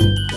you.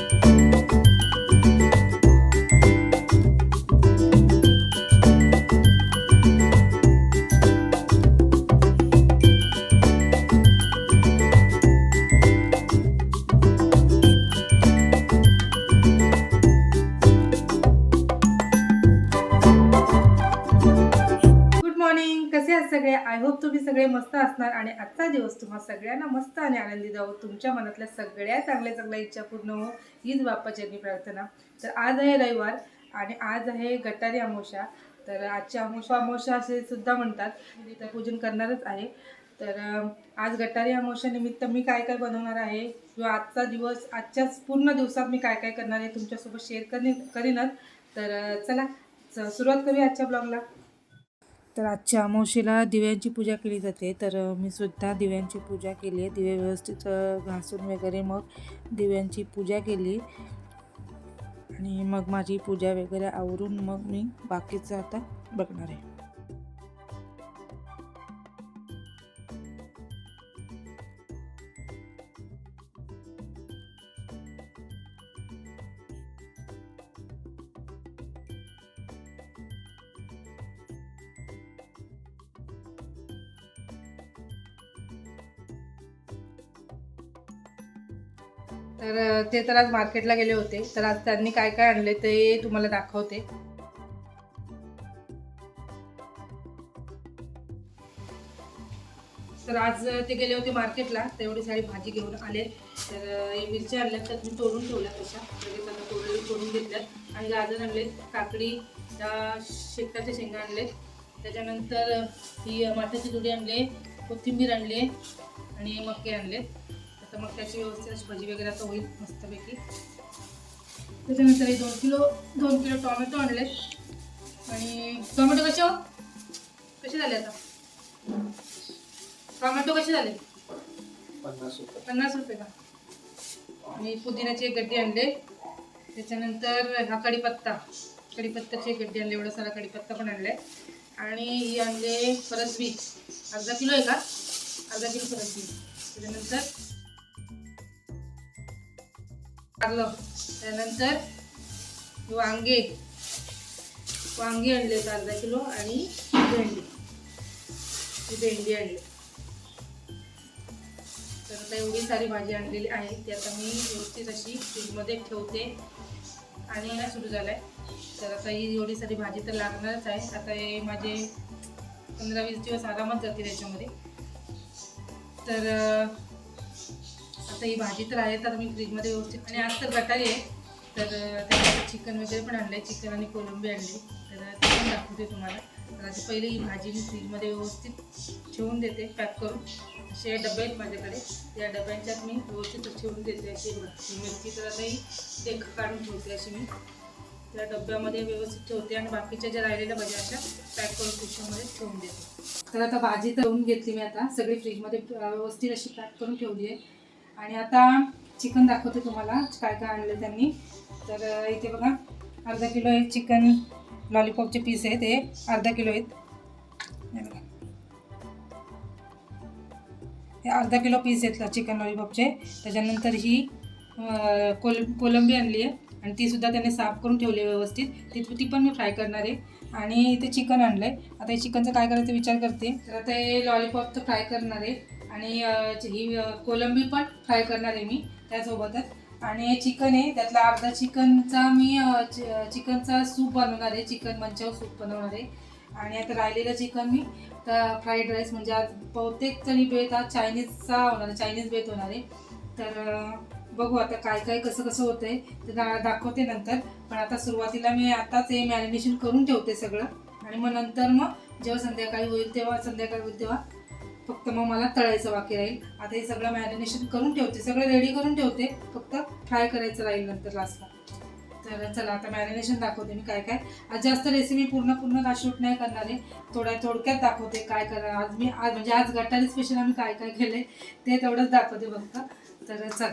तुम्हा सगळ्यांना मस्त आणि आनंदी जावो तुमच्या मनातल्या सगळ्या चांगल्या चांगल्या इच्छा पूर्ण हो हीच बाप्पाची प्रार्थना. तर आज आहे रविवार आणि आज आहे गटारी अमावस्या. तर आजच्या अमोशा अमावस्या असे सुद्धा म्हणतात. मी पूजन करणारच आहे. तर आज गटारी अमोशानिमित्त निमित्त मी काय काय बनवणार आहे? किंवा आजचा दिवस आजच्याच पूर्ण दिवसात मी काय काय करणार आहे तुमच्यासोबत शेअर करीन करीनच. तर चला सुरुवात करूया आजच्या ब्लॉगला तर आजच्या अमावशेला दिव्यांची पूजा केली जाते. तर मी सुद्धा दिव्यांची पूजा केली आहे. दिवे व्यवस्थित घासून वगैरे मग दिव्यांची पूजा केली. आणि मग माझी पूजा वगैरे आवरून मग मी बाकीचं आता बघणार आहे. तर ते तर आज मार्केटला गेले होते. तर आज त्यांनी काय काय आणले ते तुम्हाला दाखवते. तर आज ते गेले होते मार्केटला. तेवढी सारी भाजी घेऊन आले. तर मिरच्या आणल्या तर मी तोडून ठेवल्या तशा. त्यांना तोडले तोडून घेतल्यात. आणि गाजर आणले काकडी त्या शेताच्या शेंगा आणले. त्याच्यानंतर ही माठाची दुडी आणले कोथिंबीर आणली आणि मके आणले. आता मग त्याची व्यवस्थित अशी भजी वगैरे आता होईल मस्तपैकी. त्याच्यानंतर हे दोन किलो दोन किलो टोमॅटो आणले. आणि टोमॅटो कसे हो? कसे झाले आता? टोमॅटो कसे झाले? पन्नास रुपये. पन्नास रुपये का? आणि पुदिन्याचे एक गड्डी आणले. त्याच्यानंतर हा कढीपत्ता. कढीपत्त्याचे एक गड्डी आणले एवढा सारा कढीपत्ता पण आणले आणि ही आणले फरसबी. अर्धा किलो आहे का? अर्धा किलो फरसबी. त्याच्यानंतर लागलं त्यानंतर वांगे. वांगी आणले अर्धा किलो आणि भेंडी. भेंडी आणली. तर आता एवढी सारी भाजी आणलेली आहे ती आता मी व्यवस्थित अशी फ्रीजमध्ये ठेवते. आणि ना सुरू झालं आहे तर आता ही एवढी सारी भाजी तर लागणारच आहे. आता हे माझे पंधरा वीस दिवस आरामात जातील याच्यामध्ये. तर आता ही भाजी तर आहे तर मी फ्रीजमध्ये व्यवस्थित आणि आज तर गटारी आहे. तर त्याच्यात चिकन वगैरे पण आणलं आहे चिकन आणि कोलंबी आणली. तर ते पण दाखवते तुम्हाला. तर आधी पहिले ही भाजी मी फ्रीजमध्ये व्यवस्थित ठेवून देते पॅक करून. असे डबे आहेत माझ्याकडे. त्या डब्यांच्यात मी व्यवस्थित ठेवून देते अशी मिरची. तर आता ही देख काढून ठेवते अशी मी. त्या डब्यामध्ये व्यवस्थित ठेवते आणि बाकीच्या ज्या राहिलेल्या भाज्या अशा पॅक करून फ्रीजमध्ये ठेवून देते. तर आता भाजी ठेवून घेतली मी आता. सगळी फ्रीजमध्ये व्यवस्थित अशी पॅक करून ठेवली आहे. आणि आता चिकन दाखवते तुम्हाला काय काय आणलं त्यांनी. तर इथे बघा अर्धा किलो आहे चिकन लॉलीपॉपचे पीस आहेत हे अर्धा किलो आहेत. हे बघा. हे अर्धा किलो पीस आहेत चिकन लॉलीपॉपचे त्याच्यानंतर ही कोल कोलंबी आणली आहे. आणि ती सुद्धा त्याने साफ करून ठेवली आहे व्यवस्थित. ती ती पण मी फ्राय करणार आहे. आणि इथे चिकन आणलं आहे आता हे चिकनचं काय करायचं विचार करते. तर आता हे लॉलीपॉप तर फ्राय करणार आहे. आणि ही कोलंबी पण फ्राय करणार आहे मी त्यासोबतच. आणि हे चिकन आहे त्यातला अर्धा चिकनचा मी चि- चिकनचा सूप बनवणार आहे चिकन मंचाव सूप बनवणार आहे. आणि आता राहिलेलं चिकन मी तर फ्राईड राईस म्हणजे आज बहुतेक तरी बेत आज चायनीजचा होणार आहे चायनीज बेत होणार आहे. तर बघू आता काय काय कसं कसं होतंय ते दा दाखवते नंतर. पण आता सुरुवातीला मी आताच हे मॅरिनेशन करून ठेवते सगळं. आणि मग नंतर मग जेव्हा संध्याकाळी होईल तेव्हा संध्याकाळी होईल तेव्हा फक्त मग मला तळायचं बाकी राहील. आता हे सगळं मॅरिनेशन करून ठेवते सगळं रेडी करून ठेवते. फक्त फ्राय करायचं राहील नंतर लास्टला तर चला आता मॅरिनेशन दाखवते मी काय काय. आज जास्त रेसिपी पूर्ण पूर्ण का शूट नाही करणार. आहे थोड्या थोडक्यात दाखवते काय करा आज मी आज म्हणजे आज गटारी स्पेशल आम्ही काय काय केलंय ते तेवढंच दाखवते फक्त. तर चल.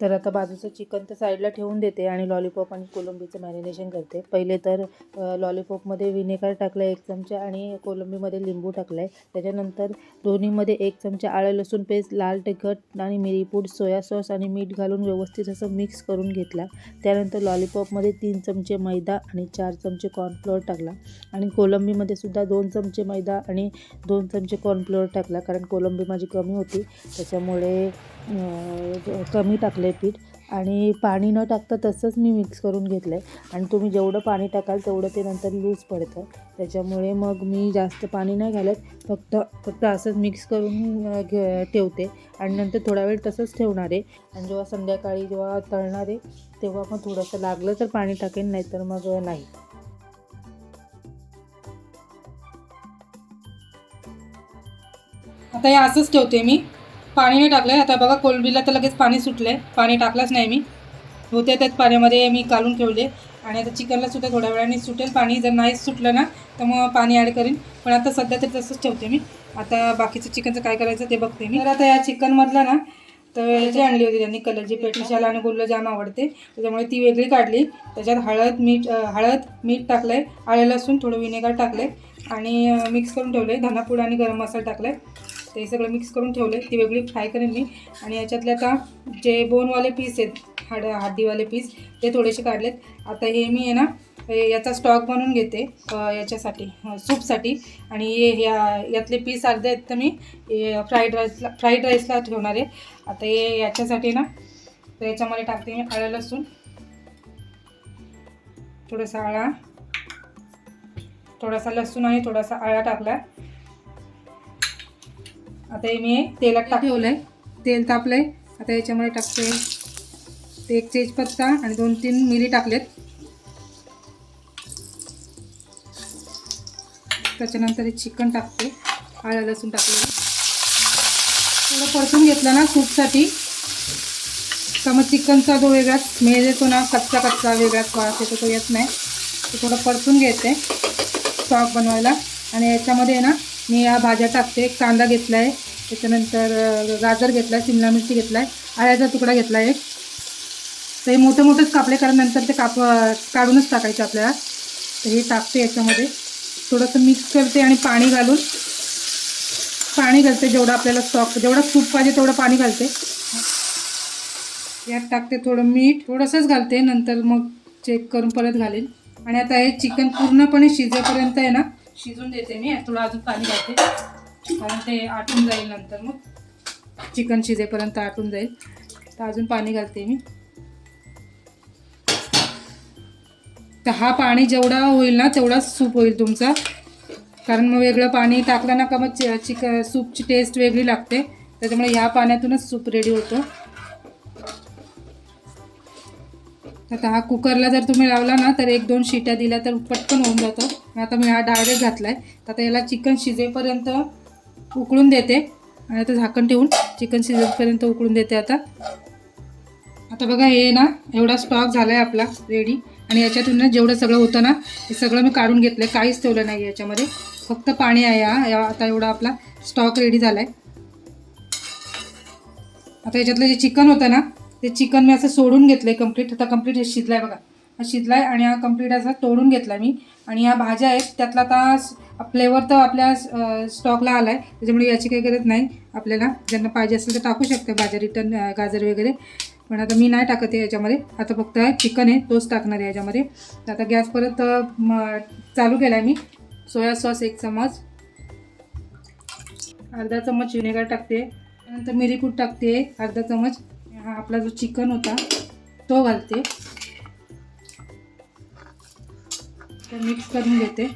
तर आता बाजूचं चिकन तर साईडला ठेवून देते आणि लॉलीपॉप आणि कोलंबीचं मॅरिनेशन करते. पहिले तर लॉलीपॉपमध्ये विनेगर टाकलं एक चमचा आणि कोलंबीमध्ये लिंबू टाकलं आहे त्याच्यानंतर दोन्हीमध्ये एक चमचा आळं लसूण पेस्ट लाल तिखट आणि मिरीपूड सोया सॉस आणि मीठ घालून व्यवस्थित असं मिक्स करून घेतला. त्यानंतर लॉलीपॉपमध्ये तीन चमचे मैदा आणि चार चमचे कॉर्नफ्लोअर टाकला. आणि कोलंबीमध्ये सुद्धा दोन चमचे मैदा आणि दोन चमचे कॉर्नफ्लोअर टाकला कारण कोलंबी माझी कमी होती. त्याच्यामुळे कमी टाकले पीठ आणि पाणी न टाकता तसंच मी मिक्स करून घेतलं आहे आणि तुम्ही जेवढं पाणी टाकाल तेवढं ते नंतर लूज पडतं. त्याच्यामुळे मग मी जास्त पाणी नाही घालत. फक्त फक्त असंच मिक्स करून घे ठेवते. आणि नंतर थोडा वेळ तसंच ठेवणार. आहे आणि जेव्हा संध्याकाळी जेव्हा तळणार आहे तेव्हा मग थोडंसं लागलं तर पाणी टाकेन नाही तर मग नाही. आता हे असंच ठेवते मी. पाणी नाही टाकलं आहे आता बघा कोलंबीला तर लगेच पाणी सुटलं पाणी टाकलंच नाही मी. होते त्याच पाण्यामध्ये मी काढून ठेवले. आणि आता चिकनला सुद्धा थोड्या वेळाने. सुटेल पाणी. जर नाही सुटलं ना तर मग पाणी ॲड करीन. पण आता सध्या तरी तसंच ठेवते मी. आता बाकीचं चिकनचं काय करायचं ते बघते मी. तर आता या चिकनमधलं ना तर जी आणली होती त्यांनी कलरची पेटिशाला आणि गुलाबजाम आवडते त्याच्यामुळे ती वेगळी काढली. त्याच्यात हळद मीठ हळद मीठ टाकलं आहे आळे लसूण थोडं विनेगर टाकलं आणि मिक्स करून ठेवलं आहे धनापूड आणि गरम मसाला टाकला आहे ते सगळं मिक्स करून ठेवले. ती वेगळी फ्राय करेन मी. आणि याच्यातले आता जे बोनवाले पीस आहेत हाड हड्डीवाले पीस ते थोडेसे काढलेत. आता हे मी आहे ना याचा स्टॉक बनवून घेते याच्यासाठी सूपसाठी. आणि हे ह्या यातले पीस अर्धे आहेत तर मी फ्राईड राईसला फ्राईड राईसला ठेवणार आहे. आता हे याच्यासाठी ना तर याच्यामध्ये टाकते मी आळं लसूण. थोडासा आळा. थोडासा लसूण आणि थोडासा आळा टाकला. आता हे मी तेलात टाक ठेवलंय. तेल तापलंय. आता याच्यामध्ये टाकते. ते एक तेजपत्ता आणि दोन तीन मिरी टाकलेत. त्याच्यानंतर हे चिकन टाकते. आळा लसूण टाकले थोडं परतून घेतलं ना सूपसाठी. का मग चिकनचा जो वेगळा स्मेल येतो ना कच्चा कच्चा वेगळाच वास येतो तो येत नाही. ते थोडं परतून घेते. स्टॉक बनवायला. आणि याच्यामध्ये आहे ना मी या भाज्या टाकते एक कांदा घेतला आहे त्याच्यानंतर गाजर घेतला आहे शिमला मिरची घेतला आहे आळ्याचा तुकडा घेतला आहे तर हे मोठे मोठेच कापले कारण नंतर ते काप काढूनच टाकायचे आपल्याला. तर हे टाकते याच्यामध्ये. थोडंसं मिक्स करते आणि पाणी घालून पाणी घालते जेवढं आपल्याला स्टॉक जेवढं सूप पाहिजे तेवढं पाणी घालते. यात टाकते थोडं मीठ थोडंसंच घालते नंतर मग चेक करून परत घालेन. आणि आता हे चिकन पूर्णपणे शिजेपर्यंत आहे ना शिजून देते मी. थोडं अजून पाणी घालते. कारण ते आटून जाईल नंतर मग. चिकन शिजेपर्यंत आटून जाईल. तर अजून पाणी घालते मी. तर हा पाणी जेवढा होईल ना तेवढाच सूप होईल तुमचा. कारण मग वेगळं पाणी टाकलं ना का मग चि सूपची टेस्ट वेगळी लागते. त्याच्यामुळे ह्या पाण्यातूनच सूप रेडी होतो. आता हा कुकरला जर तुम्ही लावला ना तर एक दोन शिट्या दिल्या तर पटकन होऊन जातं. आता मी हा डायरेक्ट घातला आहे तर आता याला चिकन शिजेपर्यंत उकळून देते. आणि आता झाकण ठेवून चिकन शिजेपर्यंत उकळून देते आता. आता बघा हे ना एवढा स्टॉक झाला आहे आपला रेडी आणि याच्यातून ना जेवढं सगळं होतं ना हे सगळं मी काढून घेतलं आहे काहीच ठेवलं नाही याच्यामध्ये. फक्त पाणी आहे हा. या- आता एवढा आपला स्टॉक रेडी झाला आहे आता याच्यातलं जे चिकन होतं ना ते चिकन मी असं सोडून घेतलं आहे कंप्लीट आता कंप्लीट हे शिजलं आहे बघा. हा शिजला आहे आणि हा कंप्लीट असा तोडून घेतला मी. आणि ह्या भाज्या आहेत त्यातला आता फ्लेवर तर आपल्या स्टॉकला आला आहे त्याच्यामुळे याची काही गरज नाही आपल्याला. ज्यांना पाहिजे असेल तर टाकू शकते भाज्या रिटर्न गाजर वगैरे. पण आता मी नाही टाकत आहे याच्यामध्ये. आता फक्त चिकन आहे तोच टाकणार आहे याच्यामध्ये. तर आता गॅस परत चालू केला आहे मी. सोया सॉस एक चमच. अर्धा चमच विनेगर टाकते. नंतर मिरीकूट टाकते अर्धा चमच. हा आपला जो चिकन होता तो घालते. मिक्स करून घेते.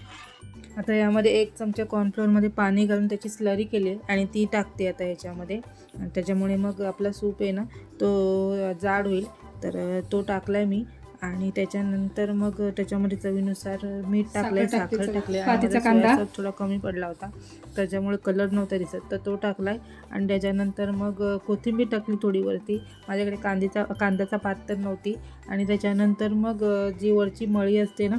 आता यामध्ये एक चमचा कॉर्नफ्लोअरमध्ये पाणी घालून त्याची स्लरी केली आहे आणि ती टाकते आता याच्यामध्ये. आणि त्याच्यामुळे मग आपला सूप आहे ना तो जाड होईल. तर तो टाकला आहे मी आणि त्याच्यानंतर मग त्याच्यामध्ये चवीनुसार मीठ टाकलं साखर टाकले कांदा. थोडा कमी पडला होता. त्याच्यामुळे कलर नव्हता दिसत. तर तो टाकला आहे आणि त्याच्यानंतर मग कोथिंबीर टाकली थोडी वरती. माझ्याकडे कांदीचा कांद्याचा पात तर नव्हती. आणि त्याच्यानंतर मग जी वरची मळी असते ना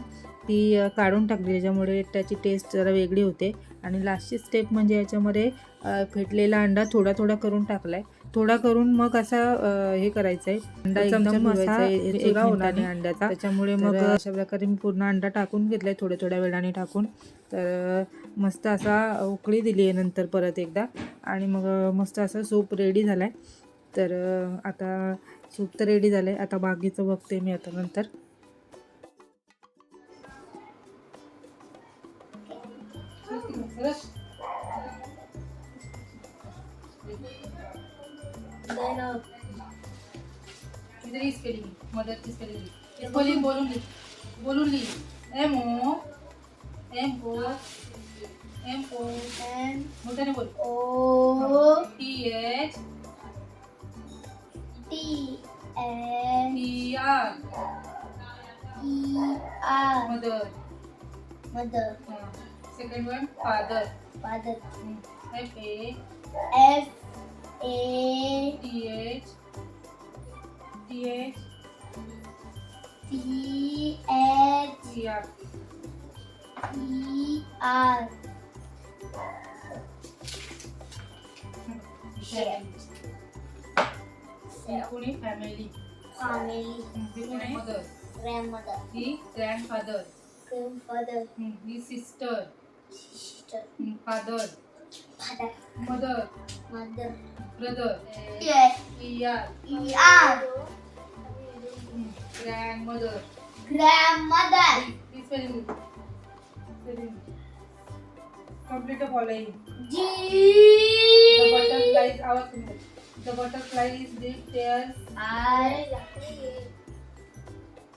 ती काढून टाकली. त्याच्यामुळे त्याची टेस्ट जरा वेगळी होते. आणि लास्टची स्टेप म्हणजे याच्यामध्ये फेटलेला अंडा थोडा थोडा करून टाकला आहे थोडा करून मग असा हे करायचं आहे अंडा एकदम असा होणार नाही अंड्याचा. त्याच्यामुळे मग अशा प्रकारे मी पूर्ण अंडा टाकून घेतलाय थोड्या थोड्या वेळाने टाकून. तर मस्त असा उकळी दिली आहे नंतर परत एकदा. आणि मग मस्त असा सूप रेडी झालाय. तर आता सूप तर रेडी झालंय. आता बाकीचं बघते मी आता नंतर. किती स्पेलिंग मदरची स्पेलिंग स्पेलिंग बोलून लिही बोलून लिही M O M O M O मोठ्याने बोल O. T H T N T R R. Mother Second one, father. Father. F A. F A. T H. T H. T H. E R. E R. Share. Including family. Family. Including mother. Grandmother. The grandfather. Grandfather. The sister. Sister. Hmm, father. Father. Mother. Mother. Brother. Yes. Year. Year. Hmm, grandmother. Grandmother. This spelling. Spelling. Complete the following. G. The butterfly is our symbol. The butterfly is the tails. I.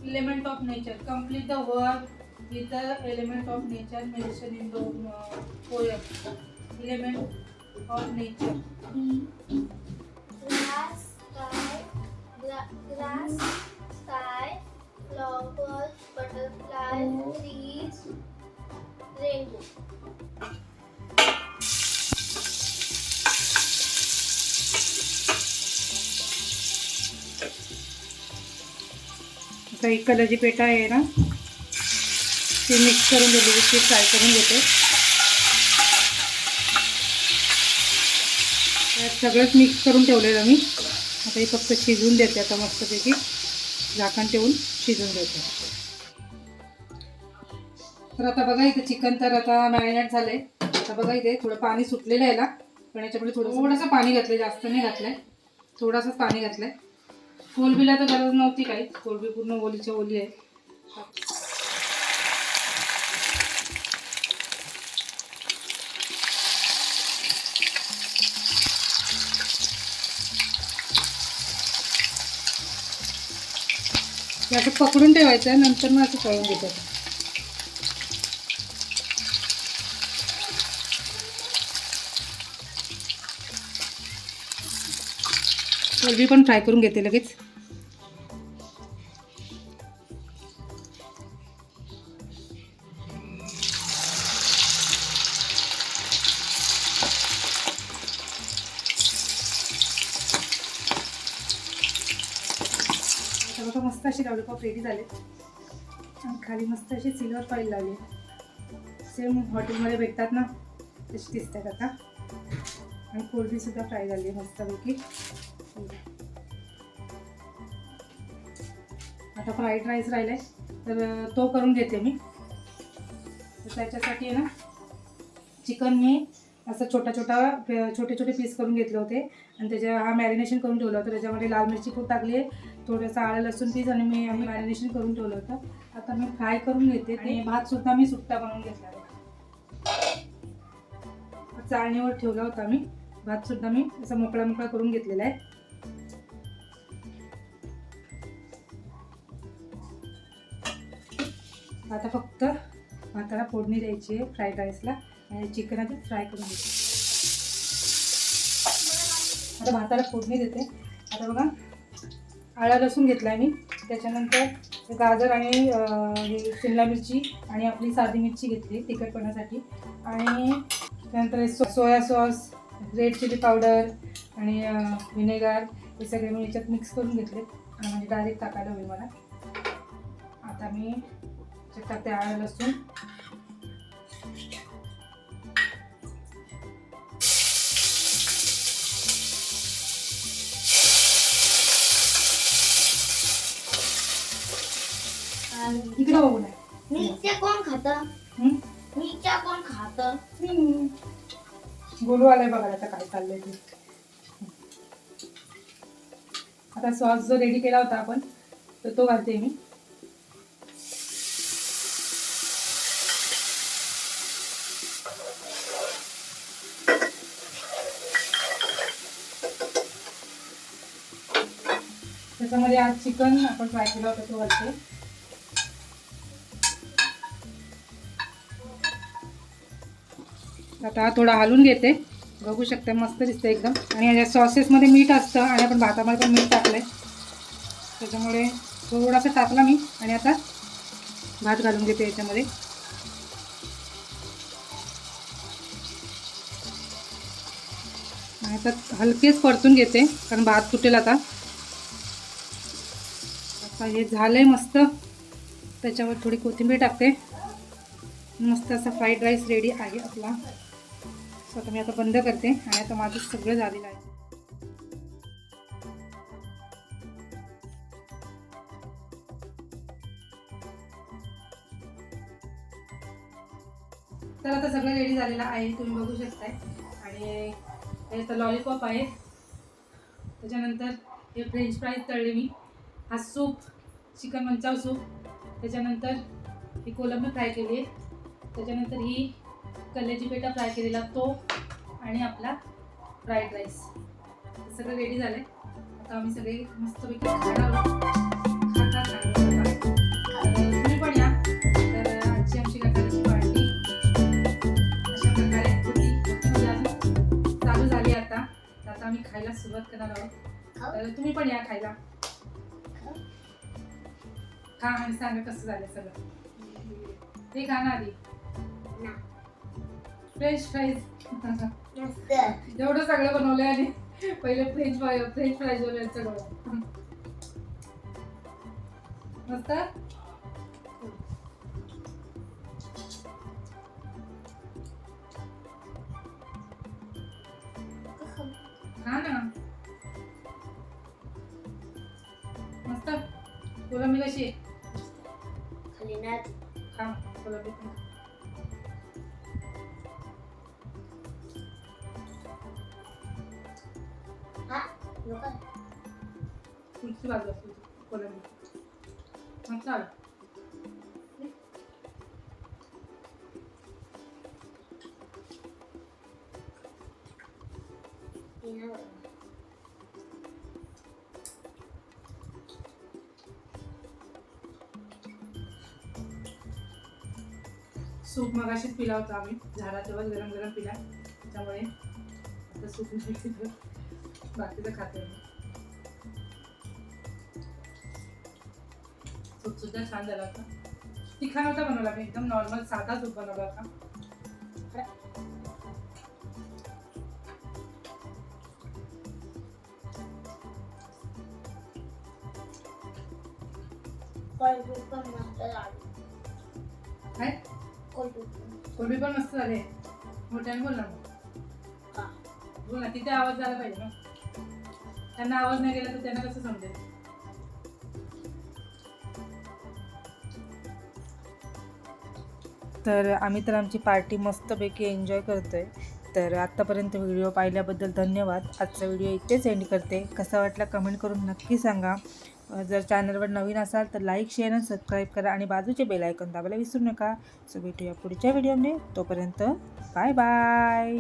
Element of nature. Complete the word. With the element of nature mention in the poem element of nature grass sky grass sky flower butterfly trees rainbow काही कलरची PETA आहे ना? ती mix करून दिलेली ती fry करून घेते. त्यात सगळंच मिक्स करून ठेवलेलं मी. आता हे फक्त शिजवून देते आता मस्तपैकी झाकण ठेवून शिजवून देते. तर आता बघा इथे चिकन तर आता मॅरिनेट झालंय. आता बघा इथे थोडं पाणी सुटलेलं आहे ना पण याच्यामुळे थोडं थोडंसं पाणी घातलं जास्त नाही घातलंय. थोडंसंच पाणी घातलंय. कोलबीला तर गरज नव्हती काही. कोलबी पूर्ण ओलीच्या ओली आहे. असं पकडून ठेवायचं आहे नंतर मग असं तळून घेतात कोलबी पण फ्राय करून घेते लगेच. मस्त अशी लॉलीपॉप रेडी झाले. आणि खाली मस्त अशी सिल्वर फॉईल लावली. सेम हॉटेलमध्ये भेटतात ना तशी दिसतात आता. आणि कोलबी सुद्धा फ्राय झाली मस्त मस्तपैकी. आता फ्राईड राईस राहिलाय तर तो करून घेते मी. तर त्याच्यासाठी आहे ना चिकन मी असं छोटा छोटा छोटे छोटे पीस करून घेतले होते. आणि त्याच्या हा मॅरिनेशन करून ठेवलं होतं. त्याच्यामध्ये लाल मिरची पूड टाकली आहे. थोडंसं आलं लसूण पीस आणि मी आम्ही मॅरिनेशन करून ठेवलं होतं. आता मी फ्राय करून घेते आणि भात सुद्धा मी सुट्टा बनवून घेतला आहे. चाळणीवर ठेवला होता मी. भात सुद्धा मी असा मोकळा मोकळा करून घेतलेला आहे. आता फक्त भाताला फोडणी द्यायची आहे फ्राईड राईसला आणि चिकन आधी फ्राय करून घ्यायचं आता भाताला फोडणी देते. आता बघा आळा लसूण घेतला आहे मी. त्याच्यानंतर गाजर आणि हे शिमला मिरची आणि आपली साधी मिरची घेतली तिखटपणासाठी आणि त्यानंतर so soya sauce red chilli powder आणि व्हिनेगार हे सगळे मी याच्यात मिक्स करून घेतले. म्हणजे डायरेक्ट टाकायला होईल मला. आता मी याच्यात टाकते आळा लसूण. इकडे बघू नाही मिरच्या कोण खात? हं? मिरच्या कोण खात. बोलू आलाय बघा आता काय चाललंय ते. आता सॉस जो रेडी केला होता आपण तर तो घालते मी. त्याच्यामध्ये आज चिकन आपण फ्राय केला होता तो घालते. आता हा थोडा हलून घेते. बघू शकता मस्त दिसतं एकदम. आणि याच्या सॉसेसमध्ये मीठ असतं आणि आपण भातामध्ये पण मीठ टाकलं आहे त्याच्यामुळे थोडासा टाकला मी आणि आता भात घालून घेते याच्यामध्ये. आणि आता हलकेच परतून घेते कारण भात तुटेल आता. आता हे झालंय मस्त. त्याच्यावर थोडी कोथिंबीर टाकते. मस्त असा फ्राईड राईस रेडी आहे आपला. सो आता मी आता बंद करते आणि आता माझं सगळं झालेलं आहे. तर आता सगळं रेडी झालेलं आहे तुम्ही बघू शकताय. आणि हे तर लॉलीपॉप आहे. त्याच्यानंतर हे फ्रेंच फ्राईज तळले मी. हा सूप चिकन मंचाव सूप त्याच्यानंतर ही कोलंबी फ्राय केली आहे. त्याच्यानंतर ही कल्याची पेटा फ्राय केलेला तो. आणि आपला फ्राईड राईस हे सगळं रेडी झालं आता आम्ही सगळे मस्तपैकी तुम्ही पण या. तर आजची आमची कटाची पार्टी अशा प्रकारे होती अजून चालू झाली आता. आता आम्ही खायला सुरुवात करणार आहोत. तर तुम्ही पण या खायला. खा आणि सांगा कसं झालं सगळं. ते खा ना. आधी फ्रेंच फ्राईज एवढं सगळं बनवलंय आणि पहिले फ्रेंच फ्राय फ्रेंच फ्राईज वगैरे सगळं. मस्त? खा ना. मस्त? कोलंबी कशी? आहे खाली ना. खा कोलंबी पण. बाजू असते कोलंबी सूप मगाशीच पिला होता आम्ही झाला तेव्हाच गरम गरम पिला त्यामुळे आता सूप नाही बाकीचं खाते सूप सुद्धा छान झाला होता. तिखा नव्हता बनवला मी एकदम नॉर्मल साधा सूप बनवला होता. काय? पण. मस्त झाले. मोठ्याने बोल ना. बोल ना तिथे आवाज झाला पाहिजे ना. त्यांना आवाज नाही गेला तर त्यांना कसं समजेल? तर आम्ही तर आमची पार्टी मस्तपैकी एन्जॉय करतोय. तर आत्तापर्यंत व्हिडिओ पाहिल्याबद्दल धन्यवाद. आजचा व्हिडिओ इथेच एंड करते. कसा वाटला कमेंट करून नक्की सांगा. जर चॅनलवर नवीन असाल तर लाईक शेअर आणि सबस्क्राईब करा आणि बाजूचे बेल आयकॉन दाबायला विसरू नका. सो भेटूया पुढच्या व्हिडिओमध्ये तोपर्यंत बाय बाय